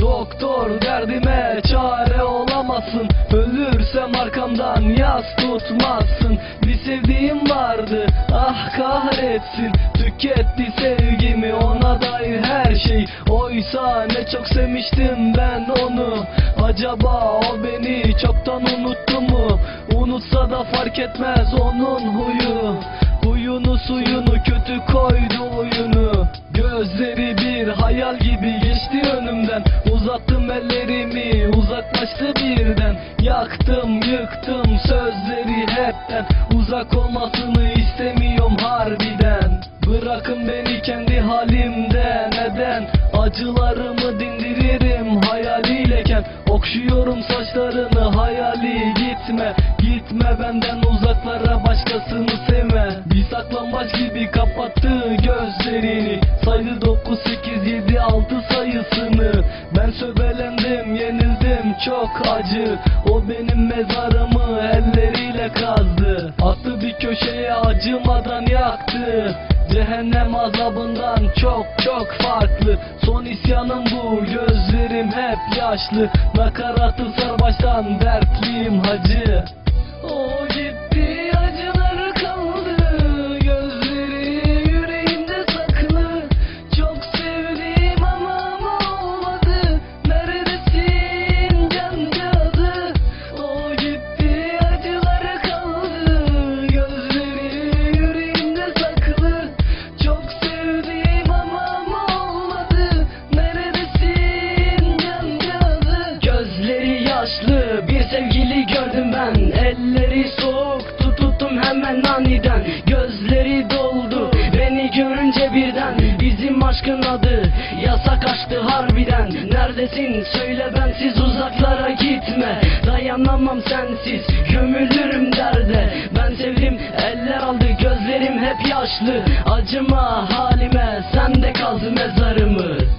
Doktor derdime çare olamazsın Ölürsem arkamdan yas tutmazsın. Bir sevdiğim vardı ah kahretsin. Tüketti sevgimi ona dair her şey. Oysa ne çok sevmiştim ben onu. Acaba o beni çoktan unuttu mu? Unutsa da fark etmez onun huyu. Huyunu suyunu kötü koydu oyunu Uzattım ellerimi uzaklaştı birden. Yaktım yıktım sözleri hepten. Uzak olmasını istemiyorum harbiden. Bırakın beni kendi halimde neden? Acılarımı dindiririm hayaliyleken. Okşuyorum saçlarını hayali gitme. Gitme benden uzaklara başkasını sevme. Bir saklambaç gibi kapattı gözlerini. Saydı 9 8 7 6 sayısını Ben söbelendim yenildim çok acı. O benim mezarımı elleriyle kazdı. Attı bir köşeye acımadan yaktı. Cehennem azabından çok çok farklı. Son isyanım bu gözlerim hep yaşlı. Nakaratı sarbaştan dertliyim hacı yaşlı bir sevgili gördüm ben. Elleri soğuk tututtum hemen aniden. Gözleri doldu beni görünce birden. Bizim aşkın adı yasak aşktı harbiden. Neredesin? Söyle bensiz uzaklara gitme. Dayanamam sensiz gömülürüm derde. Ben sevdim eller aldı gözlerim hep yaşlı. Acıma halime sende kaldı mezarımı